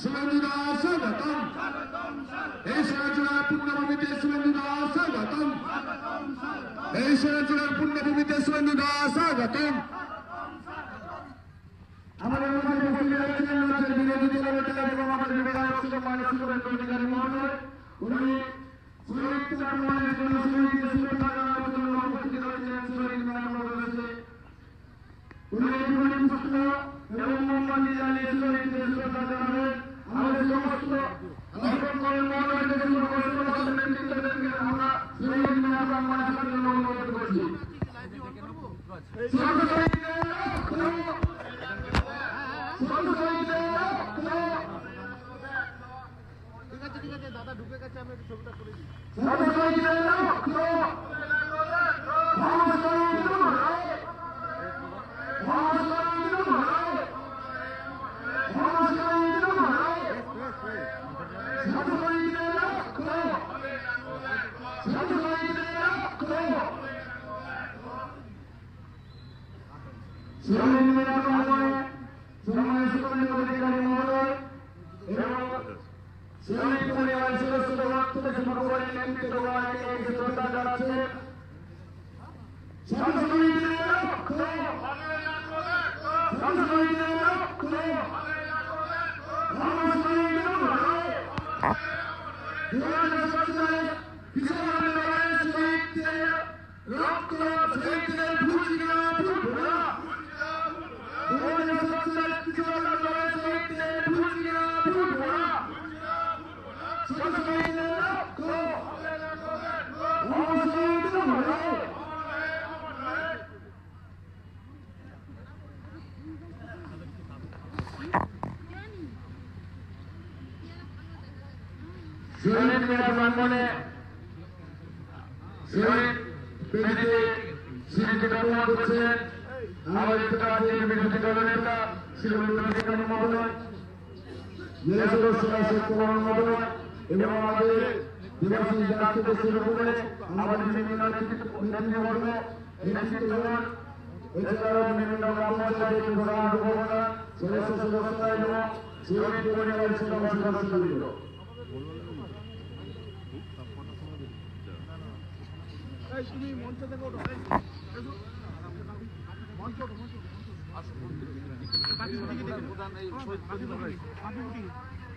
স্বাগতম এই সোনাচূড়ার পূর্ণভূমিতে শুভেন্দু দাস স্বাগতম এই সোনাচূড়ার পূর্ণভূমিতে শুভেন্দু দাস স্বাগতম আমাদের মধ্যে উপস্থিত রয়েছেন রাজ্যের বিরোধী দলের নেতা এবং আমাদের বিধায়ক অধিকারী মহোদয় উনি শহীদ প্রাঙ্গণের জন্য শহীদদের শুভেচ্ছা জানানোর জন্য উপস্থিত রয়েছেন শহীদ মিনার রয়েছে উনি জীবনী পুস্তক এবং মোমবাতি জ্বালিয়ে শহীদদের শুভেচ্ছা জানাবেন আমাদের সমস্ত অর্পণ করেন মহোদয়দের জন্য বৈষ্ণব নেতৃত্বদেরকে আমরা শহীদ মিনার প্রাঙ্গণে আসার জন্য অনুরোধ করছি সর্ব শহীদদের রক্ত! সর্ব শহীদদের রক্ত! ঠিক আছে ঠিক আছে দাদা ঢুকে গেছে আমি একটু ছবিটা করে দিই সর্ব শহীদদের রক্ত! সর্ব শহীদদের লড়াই! সর্ব শহীদদের লড়াই! সর্ব শহীদদের লড়াই! সর্ব শহীদদের রক্ত! সর্ব শহীদদের রক্ত! শহীদ মিনার প্রাঙ্গণে সম্মানিত শুভেন্দু অধিকারী মহোদয় এবং শহীদ পরিবার সদস্যদের রক্ত থেকে ভগবানের নেতৃত্ব দেওয়াকে এসে শ্রদ্ধা জানাচ্ছে সর্বশহীদের রক্ত সর্বশহীদের রক্ত সর্বশহীদের লড়াই দু হাজার সাত সালে কিশোর আন্দোলনের শহীদদের রক্ত শহীদদের ভুজিয়া ফুটবো দু হাজার সাত সালে কিশোর আন্দোলনের শহীদদের ভুজিয়া ফুটবো সর্বশহীদের রক্ত সর্বশহীদের লড়াই শহীদ মিনার প্রাঙ্গনে শহীদ পেটিতে স্মৃতি ব্যবহার করছেন আমাদের রাজ্যের বিরোধী দলের নেতা শ্রীমন্ত অধিকারী মহোদয় জেলা সদস্যরা শেখ কুমার মহোদয় এবং আমাদের দেবাশিস দাস থেকে শুরু করে আমাদের বিভিন্ন নেতৃবর্গ নেতৃত্বগণ এছাড়াও বিভিন্ন গ্রাম পঞ্চায়েতের প্রধান উপপ্রধান সদস্য সদস্যরা এবং শহীদ পরিবারের সদস্যবৃন্দ এই তুমি মঞ্চ থেকে ওঠো এই, এসো। মঞ্চ ওঠো, মঞ্চ ওঠো, মঞ্চ ওঠো।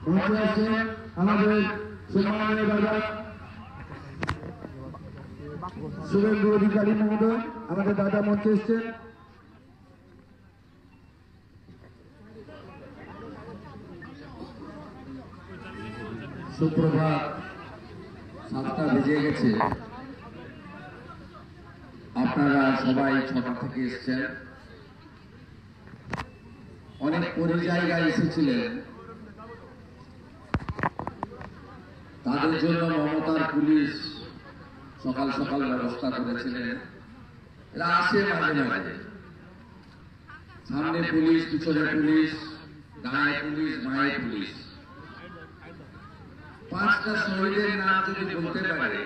আসছেন আমাদের দাদা শুভেন্দু অধিকারী মহোদয়, আমাদের দাদা মঞ্চে এসছেন। সুপ্রভাত, সাতটা বেজে গেছে। আপনারা সবাই ছটা থেকে এসছেন। অনেক পরিজায়গায় এসেছিলেন। তাদের জন্য মমতার পুলিশ সকাল সকাল ব্যবস্থা করেছিলেন এরা আসে মাঝে মাঝে সামনে পুলিশ পিছনে পুলিশ ডায়ে পুলিশ মায়ে পুলিশ পাঁচটা শহীদের নাম যদি বলতে পারে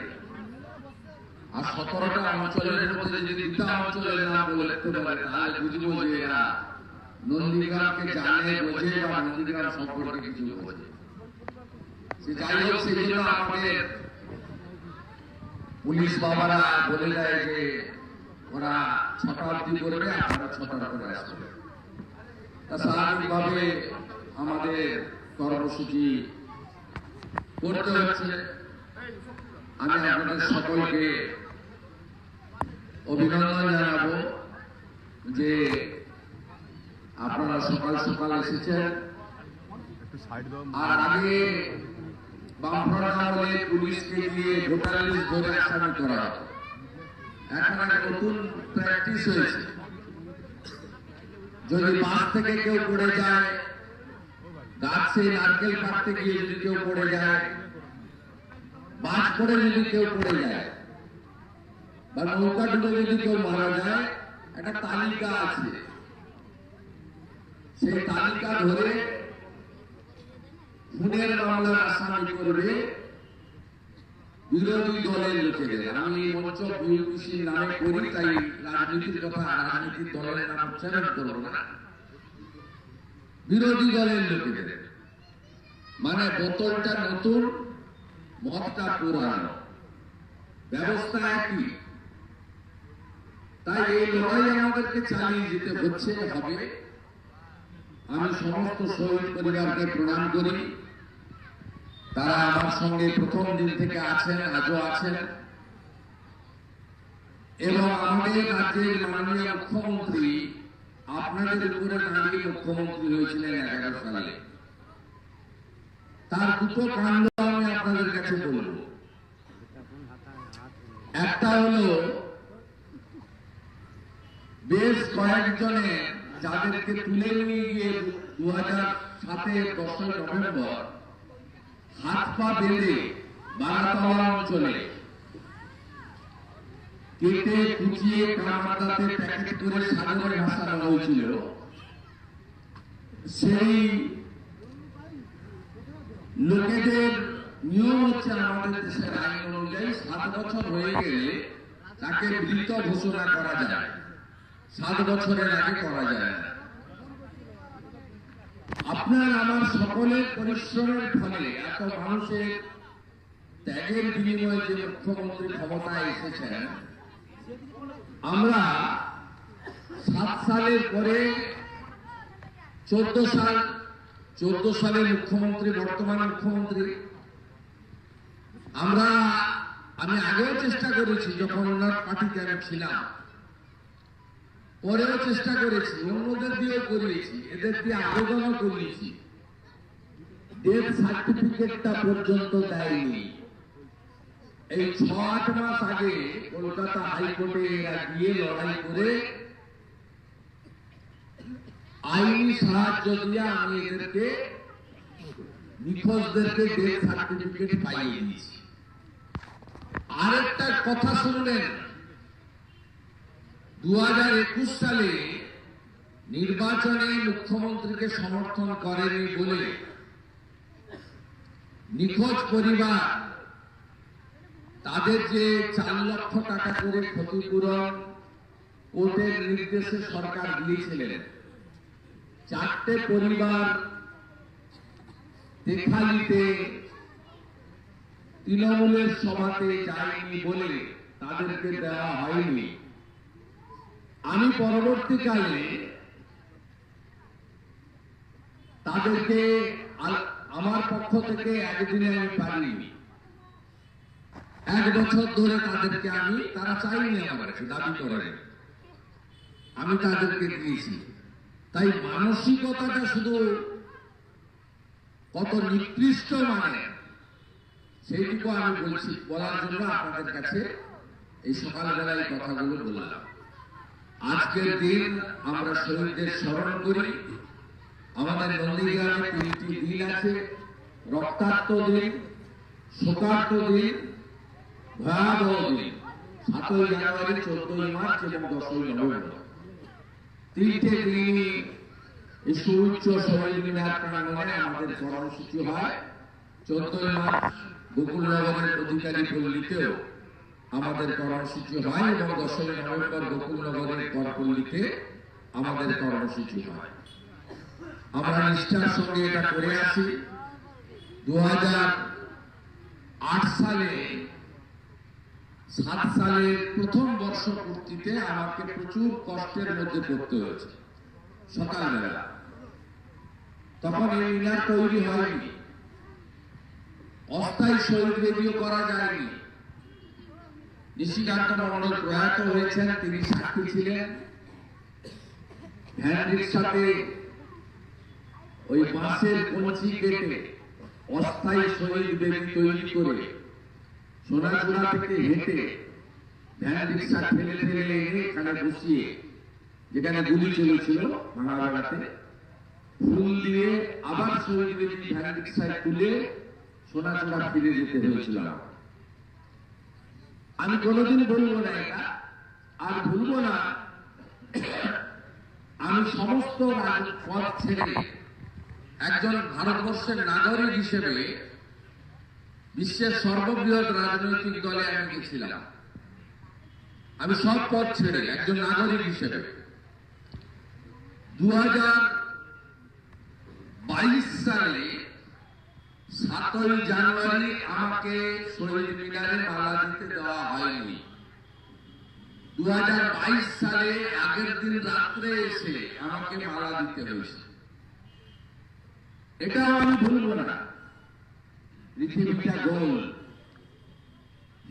আর সতেরোটা অঞ্চলের মধ্যে যদি দুটা অঞ্চলের নাম বলতে পারে তাহলে বুঝবো যে এরা নন্দীগ্রামকে জানে বোঝে বা নন্দীগ্রাম সম্পর্কে কিছু বোঝে সে যাই হোক সেই জন্য আমাদের পুলিশ বাবারা বলে দেয় যে ওরা ছটা অব্দি করবে আপনারা ছটা করে আসবে। তা স্বাভাবিকভাবে আমাদের কর্মসূচি করতে হচ্ছে। আমি আপনাদের সকলকে অভিনন্দন জানাব যে আপনারা সকাল সকাল এসেছেন। আর আগে বামফ্রন্ট নতুন যদি বাস থেকে কেউ পড়ে যায়, গাছে নারকেল পাড়তে গিয়ে যদি কেউ পড়ে যায় বাস করে যদি কেউ পড়ে যায়, বা নৌকা ডুবে যদি কেউ মারা যায়, একটা তালিকা আছে। সেই তালিকা ধরে করবে বিরোধী দলের লোকেদের আমি মঞ্চ নামে করি, তাই রাজনীতির কথা রাজনীতির দলের নাম উচ্চারণ করব না। বিরোধী দলের লোকেদের মানে বোতলটা নতুন মতটা পুরানো। ব্যবস্থা একই। তাই এই লড়াই আমাদেরকে চালিয়ে যেতে হচ্ছে, হবে। আমি সমস্ত শহীদ পরিবারকে প্রণাম করি। তারা আমার সঙ্গে প্রথম দিন থেকে আছেন, আজও আছেন। এবং আমাদের রাজ্যের মাননীয় মুখ্যমন্ত্রী আপনাদের উপরে দাঁড়িয়ে মুখ্যমন্ত্রী হয়েছিলেন এগারো সালে। তার দুটো কাণ্ড আমি আপনাদের কাছে বলব। একটা হলো, বেশ কয়েকজনে যাদেরকে তুলে নিয়ে গিয়ে দু হাজার সাতের দশই নভেম্বর, হাত পা বেঁধে বারাতলা অঞ্চলে। কেটে কুচিয়ে কামাতাতে প্যাকেট করে সাগরে ভাসানো হয়েছিল। সেই লোকেদের নিয়ম হচ্ছে আমাদের দেশের আইন অনুযায়ী সাত বছর হয়ে গেলে তাকে মৃত ঘোষণা করা যায়। সাত বছরের আগে করা যায়। না আপনার আমার সকলের পরিশ্রমের ফলে এত মানুষের ত্যাগের বিনিময়ে যে মুখ্যমন্ত্রী ক্ষমতায় এসেছেন, আমরা সাত সালের পরে চোদ্দ সাল, চোদ্দ সালের মুখ্যমন্ত্রী, বর্তমান মুখ্যমন্ত্রী, আমরা, আমি আগেও চেষ্টা করেছি যখন ওনার পার্টিতে আমি ছিলাম। পরেও চেষ্টা করেছি, অন্যদের দিয়েও করিয়েছি, এদের দিয়ে আবেদনও করিয়েছি। ডেথ সার্টিফিকেটটা পর্যন্ত দেয়নি। এই ছ আট মাস আগে কলকাতা হাইকোর্টে এরা গিয়ে লড়াই করে আইনি সাহায্য দিয়ে আমি এদেরকে, নিখোঁজদেরকে ডেথ সার্টিফিকেট পাইয়ে দিয়েছি। আরেকটা কথা শুনলেন দু হাজার একুশ সালে নির্বাচনে মুখ্যমন্ত্রীকে সমর্থন করেনি বলে নিখোঁজ পরিবার তাদের যে চার লক্ষ টাকা করে ক্ষতিপূরণ কোর্টের নির্দেশে সরকার দিয়েছিলেন। চারটে পরিবার দেখালিতে তৃণমূলের সভাতে যায়নি বলে তাদেরকে দেওয়া হয়নি। আমি পরবর্তীকালে তাদেরকে আমার পক্ষ থেকে একদিনে আমি পারিনি। এক বছর ধরে তাদেরকে আমি, তারা চাইনি আমার কাছে, দাবি করেন। আমি তাদেরকে দিয়েছি। তাই মানসিকতাটা শুধু কত নিকৃষ্ট মানে সেইটুকু আমি বলছি, বলার জন্য আপনাদের কাছে এই সকালবেলায় কথাগুলো বললাম। আজকের দিন আমরা শহীদদের স্মরণ করি। আমাদের নন্দীগ্রামে তিনটি দিন আছে। রক্তাক্ত দিন, শোকাক্ত দিন, ভয়াবহ দিন। সাতই জানুয়ারি, চোদ্দই মার্চ এবং দশই তিনটে দিনই সুউচ্চ শহীদ মিনার প্রাঙ্গণে আমাদের কর্মসূচি হয়। চোদ্দই মার্চ গোকুলনগরের অধিকারী পল্লীতেও। আমাদের কর্মসূচি হয় এবং দশই নভেম্বর গোকুলনগরের করপল্লীতে আমাদের কর্মসূচি হয়। আমরা নিষ্ঠার সঙ্গে এটা করে আছি দু সালে, সাত সালের প্রথম বর্ষ পূর্তিতে আমাকে প্রচুর কষ্টের মধ্যে পড়তে হয়েছে, সকালবেলা। তখন এই মিনার তৈরি হয়নি। অস্থায়ী শহীদ রেডিও করা যায়নি। নিশিকান্ত মন্ডল প্রয়াত হয়েছেন, তিনি সাক্ষী ছিলেন ভ্যান রিক্সাতে ওই কেটে অস্থায়ী তৈরি করে সোনাগুড়া থেকে হেঁটে ভ্যান রিক্সা ঠেলে ঠেলে এখানে বসিয়ে, যেখানে গুলি চলেছিল ভাঙাবাগাতে ফুল দিয়ে আবার শহীদ বেদি ভ্যান রিক্সায় তুলে সোনাচূড়া ফিরে যেতে হয়েছিল। আমি কোনোদিন বলব না এটা, আর ভুলবো না। আমি সমস্ত পদ ছেড়ে একজন ভারতবর্ষের নাগরিক হিসেবে বিশ্বের সর্ববৃহৎ রাজনৈতিক দলে আমি গেছিলাম। আমি সব পথ ছেড়ে একজন নাগরিক হিসেবে। দু সালে সাতই জানুয়ারি আমাকে শহীদ মিনারে মালা দিতে দেওয়া হয়নি। দু সালে আগের দিন রাত্রে এসে আমাকে মালা দিতে হয়েছে। এটাও আমি ভুলবো না। পৃথিবীটা গোল।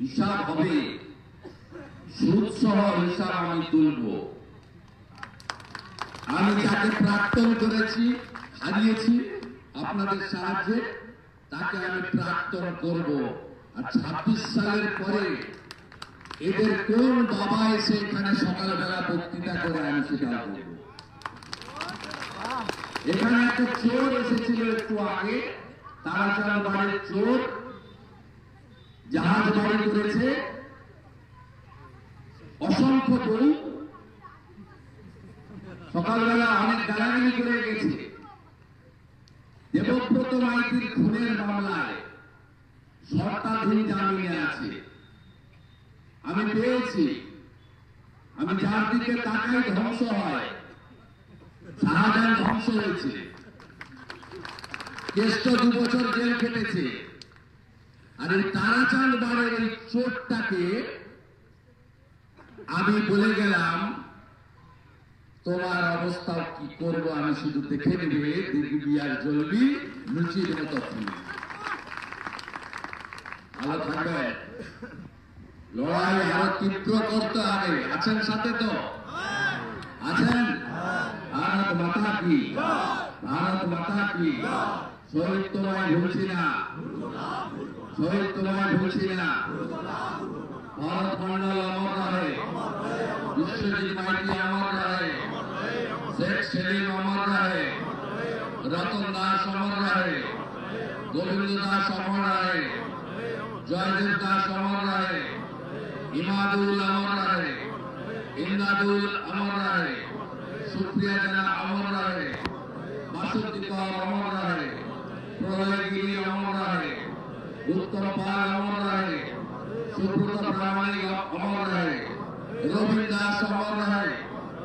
হিসাব হবে। সুদ সহ হিসাব আমি তুলব। আমি যাকে প্রাক্তন করেছি, হারিয়েছি, আপনাদের সাহায্যে তাকে আমি প্রাক্তন করব। আর ছাব্বিশ সালের পরে এদের কোন বাবা এসে এখানে সকালবেলা বক্তৃতা করে আমি সেটা করব এখানে একটা চোর এসেছিল একটু আগে। তারাচাঁদ বাড়ির চোর, জাহাজ বাড়ি করেছে। অসংখ্য বই সকালবেলা অনেক গালাগালি করে গেছে। দেবব্রত মাইতির খুনের মামলায় শর্তাধীন জামিনে আছে। আমি পেয়েছি। আমি যার দিকে তাকাই ধ্বংস হয়। শাহজাহান ধ্বংস হয়েছে। জ্যেষ্ঠ দু বছর জেল কেটেছে আর এই তারাচাঁদ বাড়ের এই চোটটাকে আমি বলে গেলাম তোমার অবস্থা কি করব আমি শুধু দেখে নেবে দেখবি আর জ্বলবি লুচির মতো ফুল ভালো থাকবে। লড়াই আরও তীব্র করতে হবে। আছেন সাথে তো? আছেন? ভারত মাতা কি? ভারত মাতা কি? শহীদ তোমায় ভুলছি না। শহীদ তোমায় ভুলছি না। ভারত মন্ডল রহে বিশ্বজিৎ শেখ সেলিম অমর রহে রতন দাস অমর রহে গোবিন্দ দাস অমর রহে জয়দেব দাস অমর রহে ইমাদুল অমর রহে ইন্দাদুল অমর রহে সুপ্রিয়া জানা অমর রহে বাসন্তী কর অমর রহে প্রলয়গিরি অমর রহে উত্তম পাল অমর রহে সুব্রত প্রামাণিক অমর রহে রবীন দাস অমর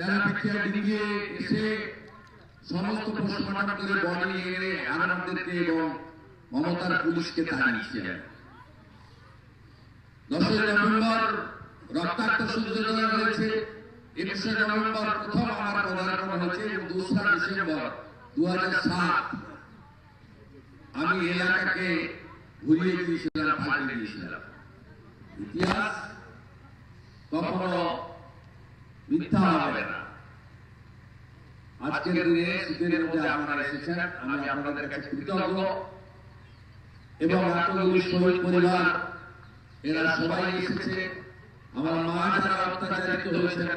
তারা পিছিয়ে ডিঙ্গিয়ে এসে সমস্ত পোস্টমর্টম করে বডি আনন্দকে এবং মমতার পুলিশকে তাড়িয়েছি। দশই নভেম্বর রক্তাক্ত সূর্যোদয় হয়েছে। একুশে নভেম্বর প্রথম আমার পদার্পণ হয়েছে এবং দোসরা ডিসেম্বর দু আমি এলাকাকে ঘুরিয়ে দিয়েছিলাম পাল্টে দিয়েছিলাম। ইতিহাস কখনো মিথ্যা হবে না। আজকের দিনে শীতের মধ্যে আপনারা এসেছেন আমি আপনাদের কাছে কৃতজ্ঞ। এবং এতগুলি শহীদ পরিবার এরা সবাই এসেছে। আমার মা যারা অত্যাচারিত হয়েছেন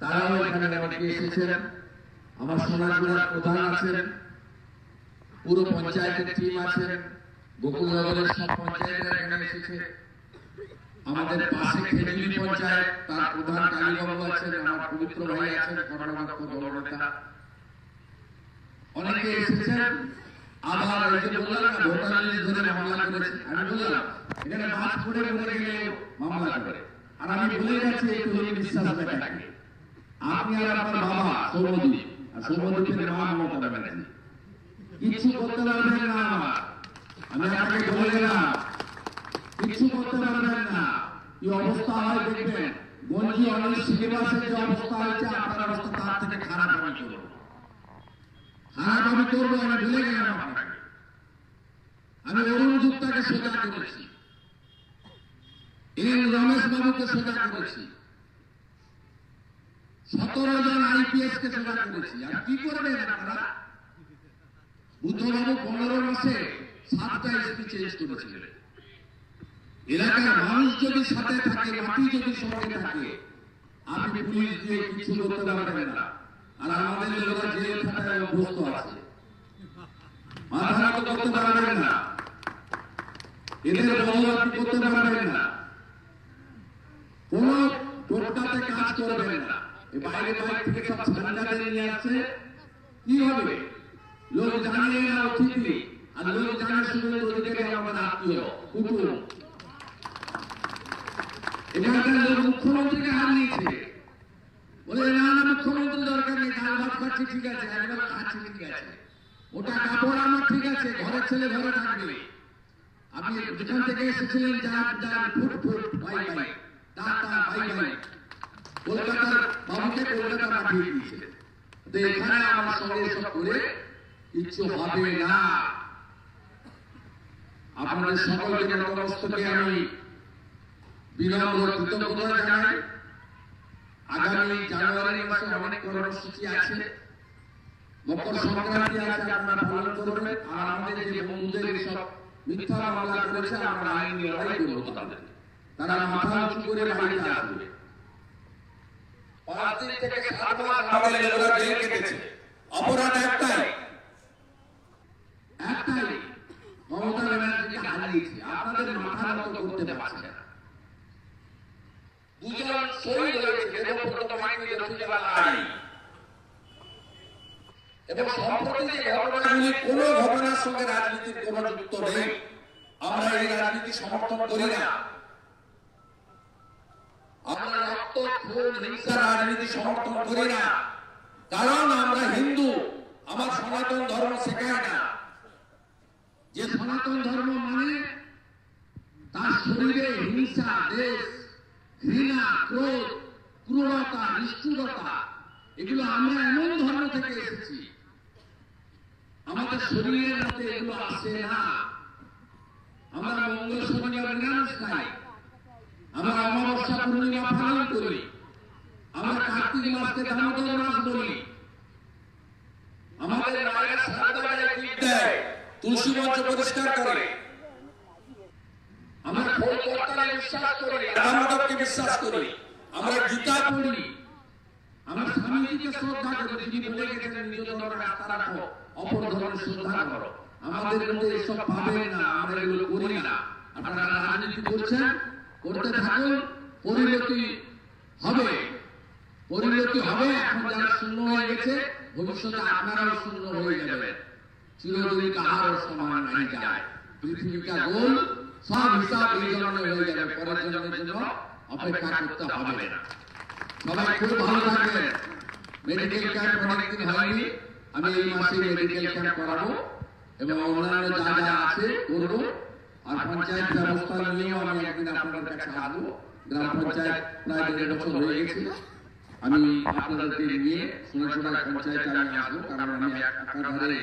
তারাও এখানে অনেকে এসেছেন। আমার সোনাগুড়ার প্রধান আছেন পুরো পঞ্চায়েতের টিম আছেন গোকুলনগরের সব পঞ্চায়েতের এখানে এসেছে। আমাদের পাশে খেজুরি পঞ্চায়েত তার প্রধান কালীবাবু আছেন আমার পবিত্র ভাই আছেন কর্ণাটক দলনেতা অনেকে এসেছেন আবার ওই যে বললাম না ভোটার লিস্ট ধরে মামলা করেছে আমি বললাম এখানে মাছ পড়ে পড়ে গেলে মামলা করে। আর আমি বলে গেছি এই তরুণ বিশ্বাস ব্যাটাকে আপনি আর আপনার বাবা সৌমদ্বীপ আর সৌমদ্বীপের মা মমতা ব্যানার্জি। কিছু করতে পারবেন না আমার। আমি আপনাকে বলে গেলাম কিছু করতে পারবেন না। কি অবস্থা হয় দেখবেন গঞ্জি অনিল শ্রীনিবাসের যে অবস্থা হয়েছে, আপনার অবস্থা তার থেকে খারাপ আমি করব খারাপ আমি করব, আমি ভুলে গেলাম আপনাকে। আমি অরুণ যুক্তাকে সোজা করেছি। এন রমেশ বাবুকে সোজা করেছি। সতেরো জন আইপিএস কে সোজা করেছি। আর কি করবেন আপনারা? বুদ্ধবাবু পনেরো মাসে সাতটা এসপি চেঞ্জ করেছিলেন। এলাকার মানুষ যদি সাথে থাকে, মাটি যদি সঙ্গে থাকে, আপনি পুলিশ দিয়ে কিছু করতে পারবেন না। আর আমাদের লোকেরা জেল খাটায় অভ্যস্ত আছে। মাথা নত করতে পারবেন না। এদের করতে পারবেন না। কোন টোটকাতে কাজ করবেন না। বাইরে বাইরে থেকে সব নিয়ে আসছে। কি হবে? লোক না অতিথি আর লোক আমাদের আত্মীয়, কুটুম। এখানকার মুখ্যমন্ত্রীকে হার নিয়েছে বলে, না না মুখ্যমন্ত্রী দরকার নেই ডাল ভাত খাচ্ছি, ঠিক আছে, একবার খাচ্ছি, ঠিক আছে। ওটা কাপড় আমার ঠিক আছে, ঘরের ছেলে ঘরে থাকবে। আপনি যেখান থেকে এসেছিলেন যান যান ফুট ফুট, বাই বাই টাটা বাই বাই। কলকাতার বাবুকে কলকাতা পাঠিয়ে দিয়েছে। তো এখানে আমার সঙ্গে এসব করে কিচ্ছু হবে না। আপনাদের সকলকে নতমস্তকে আমি বিনম্র কৃতজ্ঞতা জানাই। আগামী জানুয়ারি মাসে অনেক কর্মসূচি আছে। মকর সংক্রান্তি আছে আপনারা পালন করবেন। আর আমাদের যে বন্ধুদের সব মিথ্যা মামলা করেছে আমরা আইনি লড়াই করব তাদের। তারা মাথা উঁচু করে বাড়িতে আসবে পাঁচ দিন থেকে সাত মাস আমাদের লোকেরা জেল কেটেছে অপরাধ একটাই। একটাই। মমতা ব্যানার্জিকে হারিয়েছে। আপনাদের মাথা নত করতে পারছে না। দুজন শহীদ হয়েছে এবং সম্প্রতি যে ঘটনাগুলি কোনো ঘটনার সঙ্গে রাজনীতির কোনো যুক্ত নেই। আমরা এই রাজনীতি সমর্থন করি না। আমরা রক্ত খুন হিংসা রাজনীতি সমর্থন করি না। কারণ আমরা হিন্দু আমার সনাতন ধর্ম শেখায় না। যে সনাতন ধর্ম মানে তার শরীরে হিংসা দেশ। ঘৃণা, ক্রোধ, ক্রূরতা, নিষ্ঠুরতা, এগুলো আমরা এমন ধর্ম থেকে এসেছি। আমাদের শরীরের মধ্যে এগুলো আসে না। আমরা মঙ্গল শনিবার নিরামিষ খাই। আমরা অমাবস্যা পূর্ণিমা পালন করি। আমরা কার্তিক মাসকে দামোদর মাস বলি। আমাদের মায়েরা সারাবেলায় দেয় তুলসী মঞ্চ পরিষ্কার করে। আমরা খোল বিশ্বাস করি রাধামাধবকে বিশ্বাস করি। আমরা গীতা পড়ি আমরা স্বামীজিকে শ্রদ্ধা করি। যিনি বলে গেছেন নিজ ধর্মে আস্থা রাখো অপর ধর্মে শ্রদ্ধা করো। আমাদের মধ্যে এসব পাবেন না আমরা এগুলো করি না। আপনারা রাজনীতি করছেন করতে থাকুন পরিণতি হবে। পরিণতি হবে এখন যারা শূন্য হয়ে গেছে ভবিষ্যতে আপনারাও শূন্য হয়ে যাবেন। চিরদিন কাহার সমান নাই যায়। পৃথিবীটা গোল সব হিসাব এই জন্মে হয়ে যাবে পরের জন্মের জন্য অপেক্ষা করতে হবে না। সবাই খুব ভালো থাকবেন। মেডিকেল ক্যাম্প অনেকদিন হয়নি। আমি এই মাসে মেডিকেল ক্যাম্প করাবো। এবং অন্যান্য যা যা আছে করব। আর পঞ্চায়েত ব্যবস্থা নিয়েও আমি একদিন আপনাদের কাছে আসব। গ্রাম পঞ্চায়েত প্রায় দেড় বছর হয়ে গেছে। আমি আপনাদেরকে নিয়ে সোনাচোড়া পঞ্চায়েতে আমি আসব। কারণ আমি একাধারে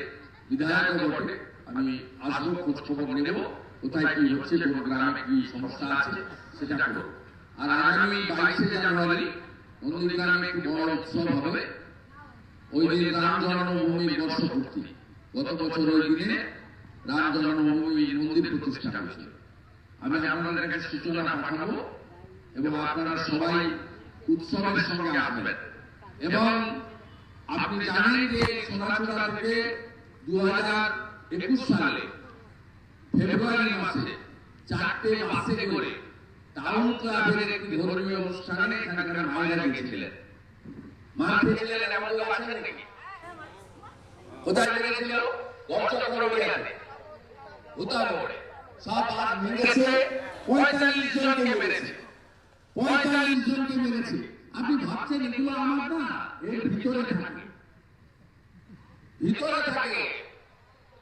বিধায়ক বটে। আমি আসব খোঁজ খবর নেব। কোথায় কি হচ্ছে কোন গ্রামে কি সমস্যা আছে? সেটা করব আর আগামী বাইশে জানুয়ারি নন্দীগ্রামে একটি বড় উৎসব হবে। ওই দিন রাম জন্মভূমির বর্ষপূর্তি। গত বছর ওই দিনে রাম জন্মভূমি মন্দির প্রতিষ্ঠা হয়েছিল আমি আপনাদের কাছে সূচনা পাঠাবো এবং আপনারা সবাই উৎসবের সঙ্গে আসবেন। এবং আপনি জানেন যে সোনাচুরা থেকে দু হাজার একুশ সালে ফেব্রুয়ারি মাসে চারটে বাসে করে টাউন ক্লাবের একটি ধর্মীয় অনুষ্ঠানে এখানকার মায়েরা গিয়েছিলেন। মা খেয়েছিলেন এমন কেউ আছেন নাকি? কোথায় লেগেছিল গর্চক্রমে উত্তরবঙ্গে সব আজ মেরেছে পঁয়তাল্লিশ জনকে মেরেছে। পঁয়তাল্লিশ জনকে মেরেছে। আপনি ভাবছেন এগুলো আমার না, এর ভিতরে থাকে। ভিতরে থাকে।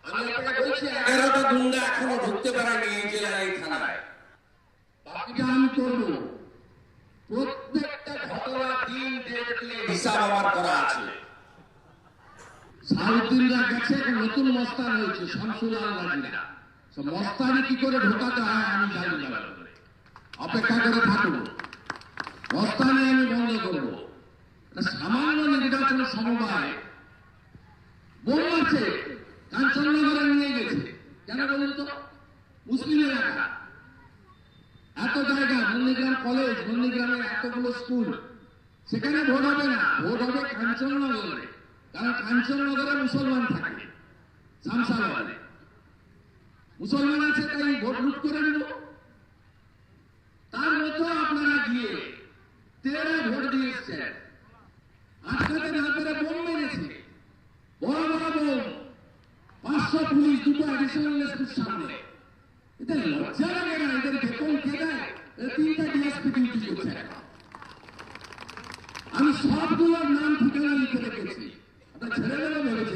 আমি আপনাকে বলছি এগারোটা গুন্ডা এখনও ঢুকতে পারেনি এই জেলায় এই থানায়। বাকিটা আমি করব। প্রত্যেকটা ঘটনা দিন দেখলে হিসাব আমার করা আছে। সাউদ্দিনরা গেছে নতুন মস্তান হয়েছে শামসুল মস্তানি কি করে ঢোকাতে হয় আমি জানি না। অপেক্ষা করে থাকব মস্তানি আমি বন্ধ করব। সামান্য নির্বাচন সমবায়। বোম আছে কাঞ্চননগরে নিয়ে গেছে। কেন বলুন তো? মুসলিম জায়গা নন্দীগ্রাম কলেজ নন্দীগ্রামে এতগুলো স্কুল। সেখানে ভোট হবে না, ভোট হবে কাঞ্চননগরে। কারণ কাঞ্চননগরে মুসলমান থাকে মুসলমান আছে, তাই ভোট লুট করে নেব। তার মতো আপনারা গিয়ে তেরা ভোট দিয়ে এসছেন আটকাতে না পেরে বোম মেরেছে। বড় বড় বোম। পাঁচশো পুলিশ দুটো অ্যাডিশনাল স্কুল সামনে। এদের লজ্জা লাগে না, এদের বেতন কে তিনটা ডিএসপি ডিউটি করছে। আমি সবগুলোর নাম ঠিকানা লিখে রেখেছি। আপনার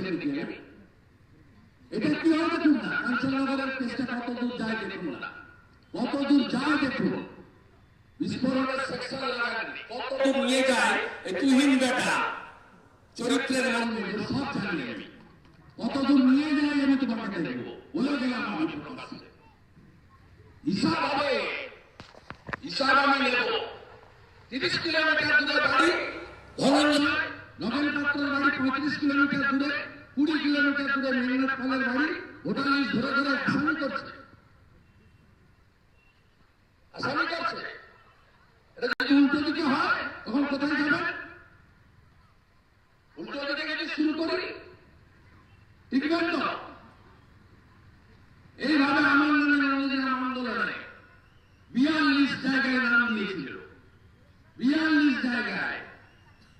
নাকি এটা কি হয় দেখুন না, কাঞ্চননগরের কেসটা কত দূর যায় দেখুন না। কত দূর যায় দেখুন। বিস্ফোরণের সেকশন লাগাননি কত দূর নিয়ে যায় তুহিন বেটা চরিত্রের এগুলো সব জানি আমি। কত দূর নিয়ে যায় আমি তোমাকে দেখব? বলে গেলাম আমি প্রকাশ্যে হিসাব হবে। হিসাব আমি নেব। তিরিশ কিলোমিটার দূরে বাড়ি পাত্রের বাড়ি পঁয়ত্রিশ কিলোমিটার দূরে, কুড়ি কিলোমিটার দূরে মেঘনাথ পালের বাড়ি ভোটার লিস্ট ধরে ধরে আসামি করছে। আসামি করছে। এটা যদি উল্টো দিকে হয়, তখন কোথায় উল্টো দিকে যদি শুরু করি টিকবেন তো? এইভাবে আমার নামে আন্দোলনে বিয়াল্লিশ জায়গায় নাম দিয়েছিল। বিয়াল্লিশ জায়গায়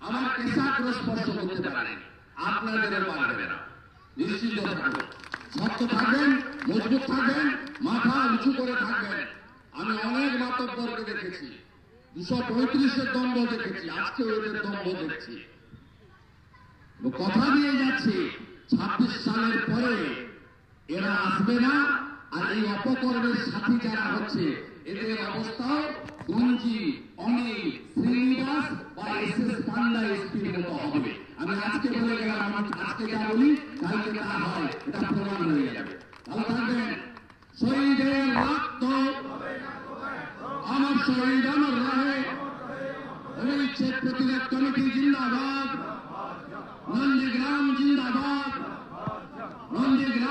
আমার পেশাগ্র স্পর্শ করতে পারেনি। আপনাদেরও পারবে না। নিশ্চিত থাকুন। শক্ত থাকবেন, মজবুত থাকবেন, মাথা উঁচু করে থাকবেন। আমি অনেক মাতব্বরকে দেখেছি। দুশো পঁয়ত্রিশের দম্ভ দেখেছি। আজকে ওদের দম্ভ দেখছি। কথা দিয়ে যাচ্ছি। ছাব্বিশ সালের পরে এরা আসবে না, আর এই অপকর্মের সাথী যারা হচ্ছে, এদের অবস্থাও গঞ্জি, অনিল, শ্রীনিবাস বা এস এস পান্ডা এসপির মতো হবে। আমি আজকে বলে গেলাম আজকে যা বলি, কালকে তা হয়, এটা প্রমাণ হয়ে যাবে। ভালো থাকবেন, শহীদের রক্ত। আমার শহীদ, আমার রাহে। অনুচ্ছেদ প্রতিরোধ কমিটি, জিন্দাবাদ। নন্দীগ্রাম, জিন্দাবাদ।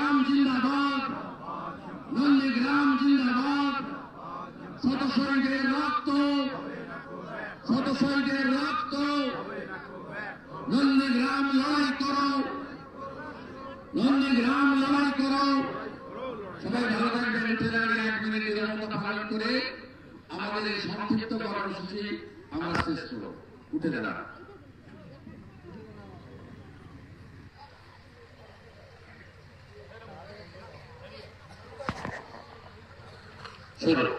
নন্দীগ্রাম জিন্দাবাদ। নন্দীগ্রাম জিন্দাবাদ। শত শহীদের রক্ত। শত শহীদের রক্ত। নন্দীগ্রাম লড়াই করো। নন্দীগ্রাম লড়াই করো। সবাই ভালো থাকবেন। উঠে এক মিনিট নিরবতা পালন করে আমাদের এই সংক্ষিপ্ত কর্মসূচি আমরা শেষ করব। উঠে 这个